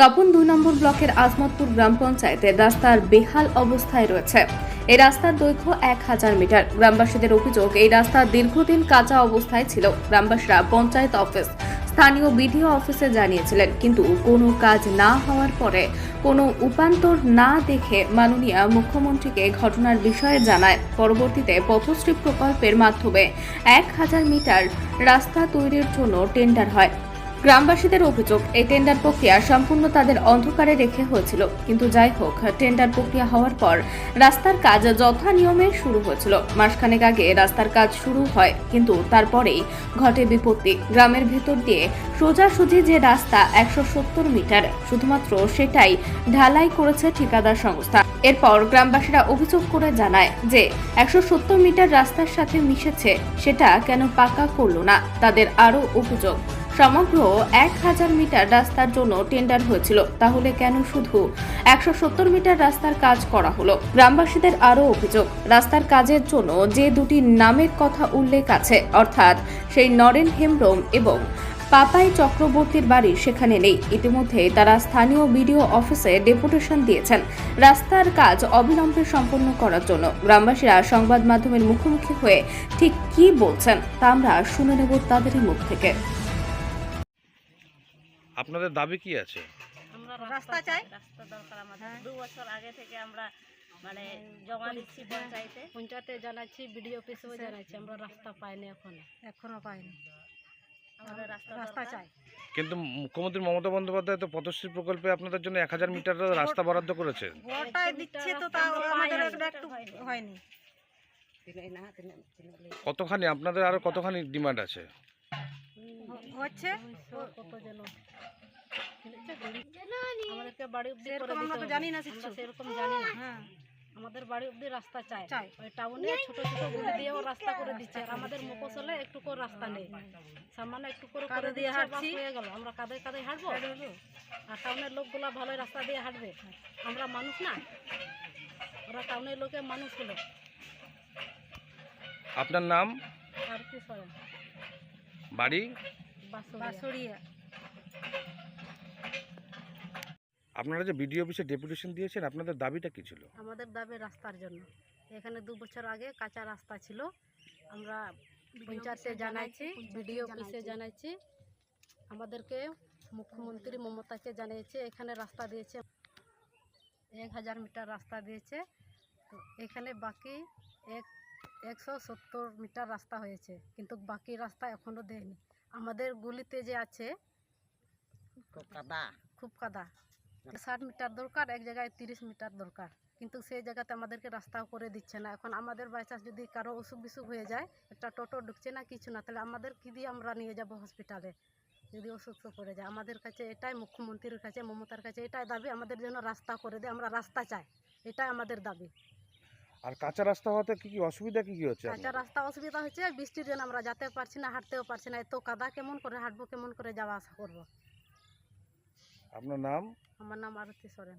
তপন দুই নম্বর ব্লকের আজমতপুর গ্রাম পঞ্চায়েতের রাস্তার বেহাল অবস্থায় রয়েছে। এই রাস্তার দৈর্ঘ্য এক হাজার মিটার। গ্রামবাসীদের অভিযোগ, এই রাস্তা দীর্ঘদিন কাঁচা অবস্থায় ছিল। গ্রামবাসীরা পঞ্চায়েত অফিস, স্থানীয় বিডিও অফিসে জানিয়েছিলেন, কিন্তু কোনো কাজ না হওয়ার পরে কোনো উপান্তর না দেখে মাননীয় মুখ্যমন্ত্রীকে ঘটনার বিষয়ে জানায়। পরবর্তীতে পথশ্রী প্রকল্পের মাধ্যমে এক হাজার মিটার রাস্তা তৈরির জন্য টেন্ডার হয়। গ্রামবাসীদের অভিযোগ, এই টেন্ডার প্রক্রিয়া সম্পূর্ণ তাদের অন্ধকারে রেখে হয়েছিল। কিন্তু যাই হোক, টেন্ডার প্রক্রিয়া হওয়ার পর রাস্তার কাজ যথা নিয়মে শুরু হয়েছিল। মাসখানেক আগে রাস্তার কাজ শুরু হয়, কিন্তু তারপরেই ঘটে বিপত্তি। গ্রামের ভেতর দিয়ে সোজাসুজি যে রাস্তা একশো সত্তর মিটার, শুধুমাত্র সেটাই ঢালাই করেছে ঠিকাদার সংস্থা। এরপর গ্রামবাসীরা অভিযোগ করে জানায় যে একশো সত্তর মিটার রাস্তার সাথে মিশেছে, সেটা কেন পাকা করল না? তাদের আরও অভিযোগ। সমগ্র এক হাজার মিটার রাস্তার জন্য টেন্ডার হয়েছিল। তাহলে কেন শুধু একশো সত্তর মিটার রাস্তার কাজ করা হলো? গ্রামবাসীদের আরও অভিযোগ, রাস্তার কাজের জন্য যে দুটি নামের কথা উল্লেখ আছে, অর্থাৎ সেই নরেন হেমব্রম এবং পাপাই চক্রবর্তীর বাড়ি সেখানে নেই। ইতিমধ্যে তারা স্থানীয় বিডিও অফিসে ডেপুটেশন দিয়েছেন রাস্তার কাজ অবিলম্বে সম্পন্ন করার জন্য। গ্রামবাসীরা সংবাদ মাধ্যমের মুখোমুখি হয়ে ঠিক কি বলছেন তা আমরা শুনে নেব তাদেরই মুখ থেকে। আপনাদের দাবি কি আছে? আমরা রাস্তা চাই। রাস্তা দরকার আমাদের। হ্যাঁ। দু বছর আগে থেকে আমরা মানে জমা দিচ্ছি পঞ্চায়েতে। পঞ্চায়েতে জানাচ্ছি বিডিও অফিসেও জানাচ্ছি আমরা রাস্তা পাইনি এখন। এখনও পাইনি। আমাদের রাস্তা রাস্তা চাই। কিন্তু মুখ্যমন্ত্রী মমতা বন্দ্যোপাধ্যায় তো পথশ্রী প্রকল্পে আপনাদের জন্য এক হাজার মিটার রাস্তা বরাদ্দ করেছেন। ওটাই দিচ্ছে তো তাও আমাদের একটু একটু হয়নি। কতখানি আপনাদের আরও কতখানি ডিমান্ড আছে? হচ্ছে কত যেন আমাদেরকে বাড়ি অব্দি করে। জানি না সেরকম জানি না হ্যাঁ আমাদের বাড়ি অব্দি রাস্তা চাই চাই। ওই টাউনে ছোট ছোট গুলি দিয়েও রাস্তা করে দিচ্ছে আর আমাদের মফসলে একটু করে রাস্তা নেই সামান্য একটু করে করে দিয়ে হাঁটছি। হয়ে গেল আমরা কাদে কাদে হাঁটবো আর টাউনের লোকগুলা ভালো রাস্তা দিয়ে হাঁটবে আমরা মানুষ না ওরা টাউনের লোকে মানুষ হলো আপনার নাম আর কি সরেন বাড়ি আপনারা যে বিডিও অফিসে ডেপুটেশন দিয়েছেন আপনাদের দাবিটা কি ছিল? আমাদের দাবি রাস্তার জন্য। এখানে দু বছর আগে কাঁচা রাস্তা ছিল। আমরা পঞ্চায়েতে জানাইছি বিডিও অফিসে জানাইছি। আমাদেরকে মুখ্যমন্ত্রী মমতাকে জানিয়েছে এখানে রাস্তা দিয়েছে। এক হাজার মিটার রাস্তা দিয়েছে। তো এখানে বাকি এক একশো সত্তর মিটার রাস্তা হয়েছে কিন্তু বাকি রাস্তা এখনও দেয়নি। আমাদের গুলিতে যে আছে খুব কাদা ষাট মিটার দরকার এক জায়গায় তিরিশ মিটার দরকার। কিন্তু সেই জায়গাতে আমাদেরকে রাস্তাও করে দিচ্ছে না। এখন আমাদের বাইচান্স যদি কারও অসুখ বিসুখ হয়ে যায় একটা টোটো ঢুকছে না কিছু না তাহলে আমাদের কী দিয়ে আমরা নিয়ে যাব হসপিটালে যদি অসুস্থ পড়ে যায় আমাদের কাছে এটাই মুখ্যমন্ত্রীর কাছে মমতার কাছে এটাই দাবি আমাদের জন্য রাস্তা করে দেয় আমরা রাস্তা চাই। এটাই আমাদের দাবি। আর কাঁচা রাস্তা হওয়াতে কি কি অসুবিধা কি কি হচ্ছে কাঁচা রাস্তা অসুবিধা হচ্ছে বৃষ্টির জন্য আমরা যেতে পারছি না হাঁটতেও পারছি না। এত কাদা কেমন করে হাঁটবো কেমন করে যাওয়া আসা করব। আপনার নাম? আমার নাম আরতি সরেন।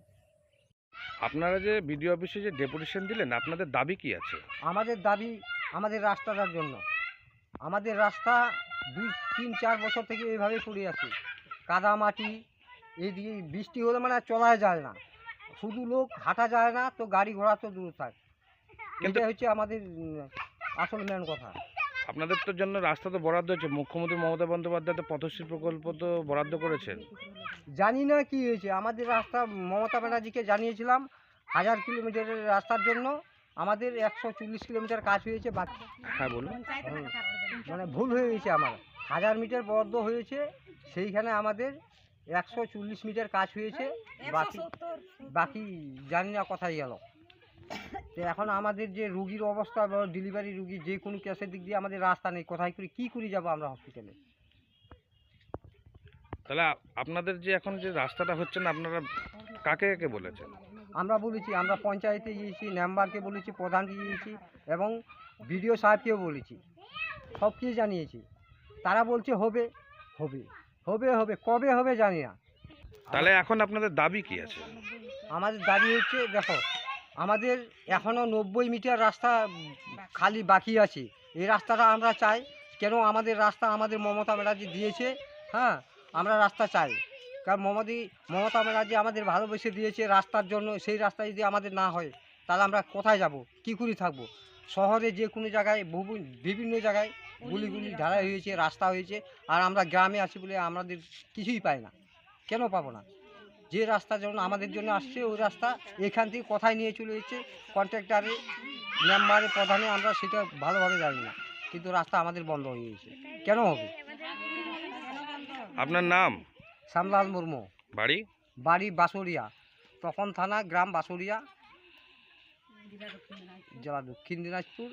আপনারা যে বিডিও অফিসে যে ডেপুটেশন দিলেন আপনাদের দাবি কি আছে? আমাদের দাবি আমাদের রাস্তাটার জন্য। আমাদের রাস্তা দুই তিন চার বছর থেকে এইভাবে পড়ে আছে কাদা মাটি এইদিকে বৃষ্টি হলে মানে আর চলা যায় না। শুধু লোক হাঁটা যায় না তো গাড়ি ঘোড়া তো দূর থাক। কিন্তু- এটা হচ্ছে আমাদের আসল মেন কথা। আপনাদের তো জন্য রাস্তা তো বরাদ্দ হয়েছে। মুখ্যমন্ত্রী মমতা বন্দ্যোপাধ্যায় তো পথশ্রী প্রকল্প তো বরাদ্দ করেছেন। জানি না কি হয়েছে। আমাদের রাস্তা মমতা ব্যানার্জিকে জানিয়েছিলাম হাজার কিলোমিটারের রাস্তার জন্য। আমাদের একশো চল্লিশ কিলোমিটার কাজ হয়েছে বাকি হ্যাঁ বলুন। মানে ভুল হয়ে গেছে আমার। হাজার মিটার বরাদ্দ হয়েছে সেইখানে আমাদের একশো চল্লিশ মিটার কাজ হয়েছে বাকি বাকি জানি না কোথায় গেল। তো এখন আমাদের যে রুগীর অবস্থা বা ডেলিভারি রুগী যে কোনো কেসের দিক দিয়ে আমাদের রাস্তা নেই। কোথায় করে কী করে যাব আমরা হসপিটালে তাহলে আপনাদের যে এখন যে রাস্তাটা হচ্ছে না আপনারা কাকে কাকে বলেছেন? আমরা বলেছি আমরা পঞ্চায়েতে গিয়েছি মেম্বারকে বলেছি প্রধানকে গিয়েছি এবং বিডিও সাহেবকেও বলেছি। সবকে জানিয়েছি। তারা বলছে হবে হবে হবে হবে কবে হবে জানি না। তাহলে এখন আপনাদের দাবি কি আছে? আমাদের দাবি হচ্ছে দেখো আমাদের এখনও নব্বই মিটার রাস্তা খালি বাকি আছে। এই রাস্তাটা আমরা চাই, কেন আমাদের রাস্তা আমাদের মমতা ব্যানার্জি দিয়েছে হ্যাঁ? আমরা রাস্তা চাই। কারণ মমদি, মমতা ব্যানার্জি আমাদের ভালোবেসে দিয়েছে রাস্তার জন্য, সেই রাস্তা যদি আমাদের না হয়, তাহলে আমরা কোথায় যাব? কী করে থাকব? শহরে যে কোনো জায়গায়, বহু- বিভিন্ন জায়গায় গুলি গুলি ঢালাই হয়েছে, রাস্তা হয়েছে, আর আমরা গ্রামে আছি বলে আমাদের কিছুই পাই না। কেন পাবো না? যে রাস্তা জন্য আমাদের জন্য আসছে ওই রাস্তা এখান থেকে কোথায় নিয়ে চলে যাচ্ছে কন্ট্রাক্টারে মেম্বারে প্রধানে আমরা সেটা ভালোভাবে জানি না। কিন্তু রাস্তা আমাদের বন্ধ হয়ে গেছে কেন হবে? আপনার নাম? শ্যামলাল মুর্মু। বাড়ি? বাড়ি বাসুরিয়া তখন থানা গ্রাম বাসুরিয়া জেলা দক্ষিণ দিনাজপুর।